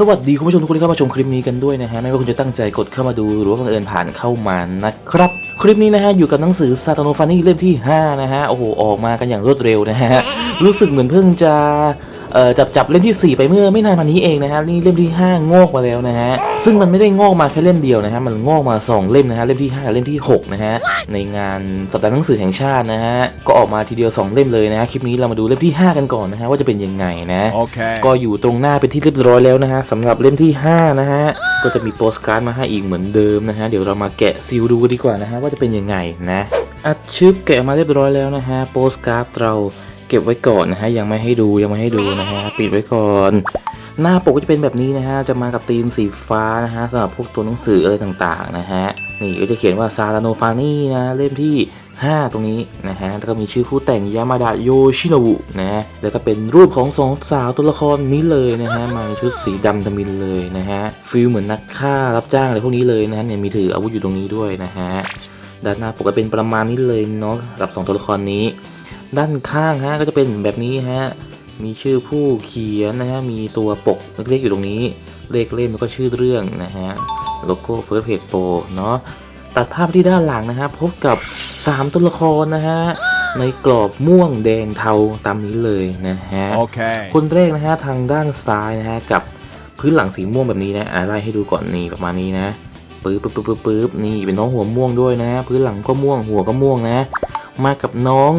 สวัสดีคุณผู้ชมทุกคนที่เข้ามาชมคลิปนี้กันด้วยนะฮะไม่ว่าคุณจะตั้งใจกดเข้ามาดูหรือว่าบังเอิญผ่านเข้ามานะครับ คลิปนี้นะฮะอยู่กับหนังสือซาตโนฟานี่เล่มที่ 5 นะฮะโอ้โหออกมากันอย่างรวดเร็วนะฮะรู้สึกเหมือนเพิ่งจะ เอ่อจับจับเล่มที่ 4 ไปเมื่อไม่นานมานี้เองนะฮะนี่เล่มที่ 5 งอกมาแล้วนะฮะซึ่งมันไม่ได้งอกมาแค่เล่มเดียวนะฮะมันงอกมา 2 เล่มนะฮะเล่มที่5กับเล่มที่6นะฮะในงานสัปดาห์หนังสือแห่งชาตินะฮะก็ออกมาทีเดียว 2 เล่มเลยนะฮะคลิปนี้เรามาดูเล่มที่ 5 กันก่อนนะฮะว่าจะเป็นยังไงนะ Okay. ก็อยู่ตรงหน้าเป็นที่เรียบร้อยแล้วนะฮะสำหรับเล่มที่ 5 นะฮะก็จะมีโปสการ์ดมาให้อีกเหมือนเดิมนะฮะเดี๋ยวเรามาแกะซีลดูกันดีกว่านะฮะว่าจะเป็นยังไงนะอัดชึบแกะมาเรียบร้อยแล้วนะฮะโปสการ์ดเรา เก็บไว้ก่อนนะฮะยังไม่ให้ดูยังไม่ให้ดูนะฮะปิดไว้ก่อน หน้าปกก็จะเป็นแบบนี้นะฮะจะมากับธีมสีฟ้านะฮะสำหรับพวกตัวหนังสืออะไรต่างๆนะฮะนี่ก็จะเขียนว่าซาลาโนฟานี่นะเล่มที่ 5 ตรงนี้นะฮะแล้วก็มีชื่อผู้แต่งยามาดะโยชินบุนะแล้วก็เป็นรูปของสองสาวตัวละครนี้เลยนะฮะมาในชุดสีดำทมินเลยนะฮะฟิลเหมือนนักฆ่ารับจ้างอะไรพวกนี้เลยนะฮะเนี่ยมีถืออาวุธอยู่ตรงนี้ด้วยนะฮะด้านหน้าปกก็เป็นประมาณนี้เลยเนาะกับสองตัวละครนี้ ด้านข้างฮะก็จะเป็นแบบนี้ฮะมีชื่อผู้เขียนนะฮะมีตัวปกเล็กๆอยู่ตรงนี้ เลขเล่มแล้วก็ชื่อเรื่องนะฮะโลโก้ First Page Pro เนาะตัดภาพที่ด้านหลังนะฮะพบกับ 3 ตัวละครนะฮะในกรอบม่วงแดงเทาตามนี้เลยนะฮะ Okay. คนแรกนะฮะทางด้านซ้ายนะฮะกับพื้นหลังสีม่วงแบบนี้นะอะไล่ให้ดูก่อนนี่ประมาณนี้นะปึ๊บปึ๊บปึ๊บปึ๊บปึ๊บนี่เป็นน้องหัวม่วงด้วยนะ พื้นหลังก็ม่วงหัวก็ม่วงนะ มากับน้อง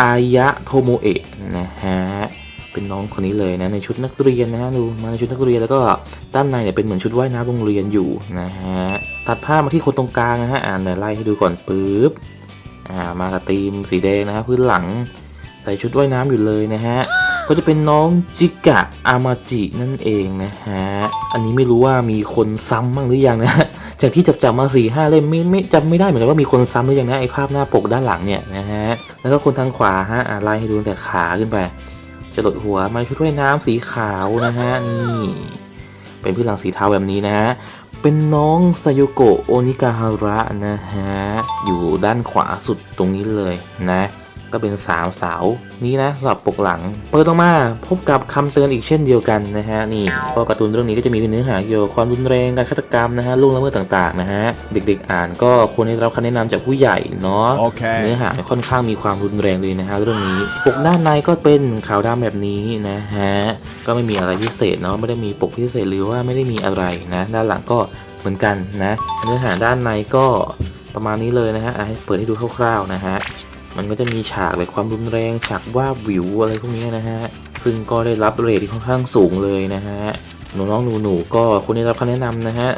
อายะโทโมเอะนะฮะเป็นน้องคนนี้เลยนะในชุดนักเรียนนะฮะดูมาในชุดนักเรียนแล้วก็ด้านในเนี่ยเป็นเหมือนชุดว่ายน้ำโรงเรียนอยู่นะฮะตัดภาพมาที่คนตรงกลางนะฮะอ่านไล่ให้ดูก่อนปึ๊บอ่ามากับธีมสีแดงนะฮะพื้นหลังใส่ชุดว่ายน้ำอยู่เลยนะฮะ ก็จะเป็นน้องจิกะอามาจินั่นเองนะฮะ อันนี้ไม่รู้ว่ามีคนซ้ำบ้างหรือยังนะ จากที่จับจับมาสี่ห้าเล่มไม่ไม่จำไม่ได้เหมือนกันว่ามีคนซ้ำหรือยังนะไอภาพหน้าปกด้านหลังเนี่ยนะฮะ แล้วก็คนทางขวาฮะไล่ให้ดูแต่ขาขึ้นไปจะหลดหัวมาชุดว่ายน้ำสีขาวนะฮะนี่เป็นพื้นหลังสีเทาแบบนี้นะฮะเป็นน้องไซโยโกะโอนิกาฮาระนะฮะอยู่ด้านขวาสุดตรงนี้เลยนะ ก็เป็นสาวสาวนี้นะสำหรับปกหลัง เปิดออกมาพบกับคำเตือนอีกเช่นเดียวกันนะฮะนี่ก็การ์ตูนเรื่องนี้ก็จะมีเนื้อหาเกี่ยวกับความรุนแรงการฆาตกรรมนะฮะล่วงละเมิดต่างๆนะฮะเด็กๆอ่านก็ควรได้รับคำแนะนำจากผู้ใหญ่เนาะ Okay. เนื้อหาค่อนข้างมีความรุนแรงเลยนะฮะเรื่องนี้ ปกด้านในก็เป็นขาวดำแบบนี้นะฮะก็ไม่มีอะไรพิเศษเนาะไม่ได้มีปกพิเศษหรือว่าไม่ได้มีอะไรนะ ด้านหลังก็เหมือนกันนะ เนื้อหาด้านในก็ประมาณนี้เลยนะฮะอะให้เปิดให้ดูคร่าวๆนะฮะ มันก็จะมีฉากแบบความรุนแรงฉากว่าวิวอะไรพวกนี้นะฮะ ซึ่งก็ได้รับเรทที่ค่อนข้างสูงเลยนะฮะหนูน้องหนูหนูก็ควรได้รับคำแนะนำนะฮะ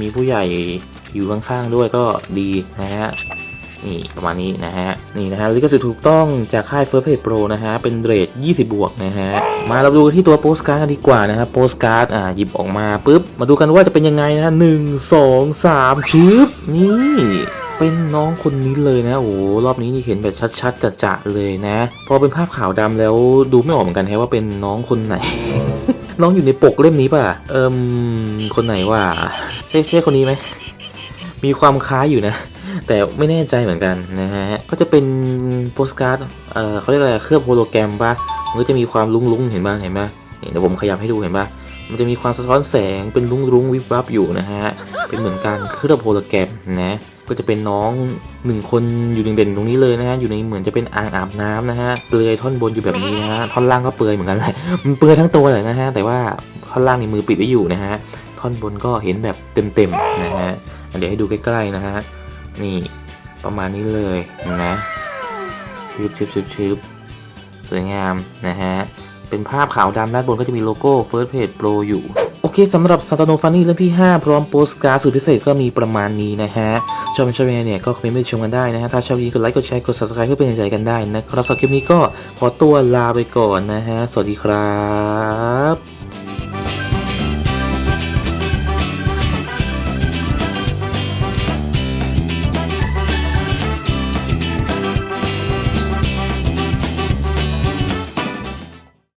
มีผู้ใหญ่อยู่ข้างๆด้วยก็ดีนะฮะนี่ประมาณนี้นะฮะ นี่นะฮะลิขสิทธิ์ถูกต้องจากค่าย First Page Pro นะฮะ เป็นเรท20 บวกนะฮะ มาเราดูที่ตัวโปสการ์ดกันดีกว่านะฮะโปสการ์ดอ่าหยิบออกมาปุ๊บ มาดูกันว่าจะเป็นยังไงนะหนึ่งสองสามชึบนี่ เป็นน้องคนนี้เลยนะโอ้รอบนี้นี่เห็นแบบชัดๆจะๆเลยนะ พอเป็นภาพขาวดำแล้วดูไม่ออกเหมือนกันแฮะว่าเป็นน้องคนไหน น้องอยู่ในปกเล่มนี้ป่ะเอิมคนไหนวะใช่ใช่คนนี้ไหมมีความคล้ายอยู่นะ แต่ไม่แน่ใจเหมือนกันนะฮะก็จะเป็นโปสการ์ดเอ่อเขาเรียกอะไรเคลือบโฮโลแกรมปะมันก็จะมีความลุ้งๆเห็นบ้างเห็นปะนี่เดี๋ยวผมขยับให้ดูเห็นปะมันจะมีความสะท้อนแสงเป็นลุ้งๆวิบวับอยู่นะฮะเป็นเหมือนการเคลือบโฮโลแกรมนะ ก็จะเป็นน้องหนึ่งคนอยู่เด่นๆตรงนี้เลยนะฮะอยู่ในเหมือนจะเป็นอ่างอาบน้ำนะฮะเปลือยท่อนบนอยู่แบบนี้นะฮะท่อนล่างก็เปลือยเหมือนกันเลยมันเปลือยทั้งตัวเลยนะฮะแต่ว่าท่อนล่างในมือปิดไว้อยู่นะฮะท่อนบนก็เห็นแบบเต็มๆนะฮะเดี๋ยวให้ดูใกล้ๆนะฮะนี่ประมาณนี้เลยนะชืบชืบชืบชืบสวยงามนะฮะเป็นภาพขาวดำด้านบนก็จะมีโลโก้ First Page Pro อยู่ เคสำหรับ s a t a n o f a n i เล่มที่ 5 พร้อมโปสการ์ดสุดพิเศษก็มีประมาณนี้นะฮะ ชอบไม่ชอบยังไงเนี่ย ก็คอมเมนต์ไปชมกันได้นะฮะ ถ้าชอบยินกดไลค์ กดแชร์ กด subscribe เพื่อเป็นกำลังใจกันได้นะครับสำหรับคลิปนี้ก็ขอตัวลาไปก่อนนะฮะ สวัสดีครับ